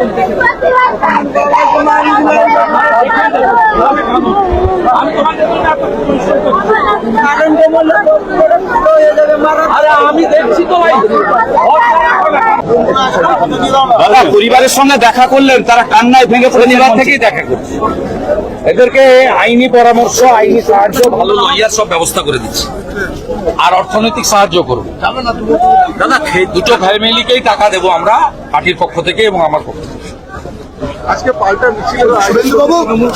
¡Gracias! দাদা পরিবারের সঙ্গে দেখা করলেন তারা কান্নায় ভেঙে পরিবার থেকেই দেখা করছে। এদেরকে আইনি পরামর্শ আইনি সাহায্য ভালো লইয়ার সব ব্যবস্থা করে দিচ্ছে। আর অর্থনৈতিক সাহায্য করুন। দাদা দুটো ফ্যামিলিকেই টাকা দেবো আমরা পার্টির পক্ষ থেকে এবং আমার পক্ষ থেকে। আজকে পাল্টা মিছিল।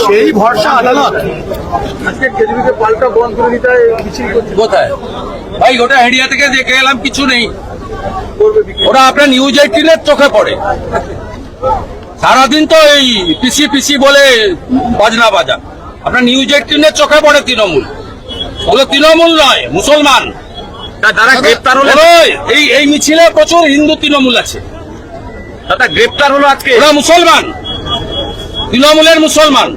সেই ভরসা আদালত। আজকে কেজরিকে পাল্টা বন্ধ করে দিতে মিছিল করছে। কোথায়? ভাই ওটা হেডিয়া থেকে দেখে এলাম কিছু নেই। ওরা আপনার নিউজ এইটিনের চোখে পড়ে। সারাদিন তো এই পিসি পিসি বলে বাজনা বাজা। আপনার নিউজ এইটিনের চোখে পড়ে তৃণমূল। ওগুলো তৃণমূল নয় মুসলমান। তারা গ্রেপ্তার হলো এই এই মিছিলে প্রচুর হিন্দু তৃণমূল আছে। দাদা গ্রেপ্তার হলো আজকে। ওরা মুসলমান। তৃণমূলের মুসলমান।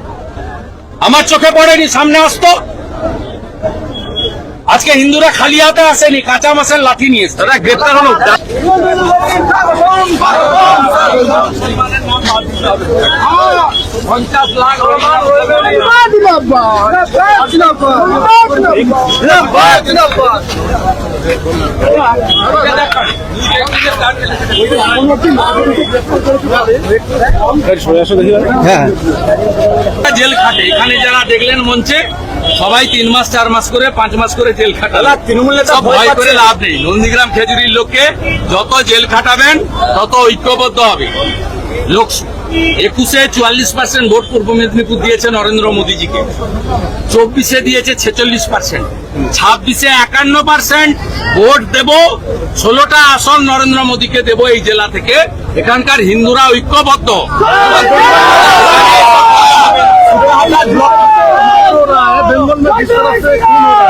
আমার চোখে পড়েনি সামনে আসতো। আজকে হিন্দুরা খালি হাতে আসেনি কাঁচা মাছের লাঠি নিয়ে তারা গ্রেপ্তার হলো। পঞ্চাশ লাখ জেল খাটে। এখানে যারা দেখলেন মঞ্চে সবাই তিন মাস চার মাস করে পাঁচ মাস করে জেল খাটাবে। তৃণমূল সব ভয় করে লাভ নেই। নন্দীগ্রাম খেজুরির লোককে যত জেল খাটাবেন তত ঐক্যবদ্ধ হবে। লোক একুশে চুয়াল্লিশ পার্সেন্ট ভোট পূর্ব মেদিনীপুর দিয়েছে নরেন্দ্র মোদীজিকে। চব্বিশে দিয়েছে ছেচল্লিশ পার্সেন্ট ছাব্বিশে একান্ন পার্সেন্ট ভোট দেব, ষোলোটা আসন নরেন্দ্র মোদীকে দেব এই জেলা থেকে। এখানকার হিন্দুরা ঐক্যবদ্ধ।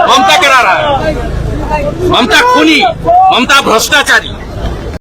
মমতা কেনারা মমতা খুনি, মমতা ভ্রষ্টাচারী।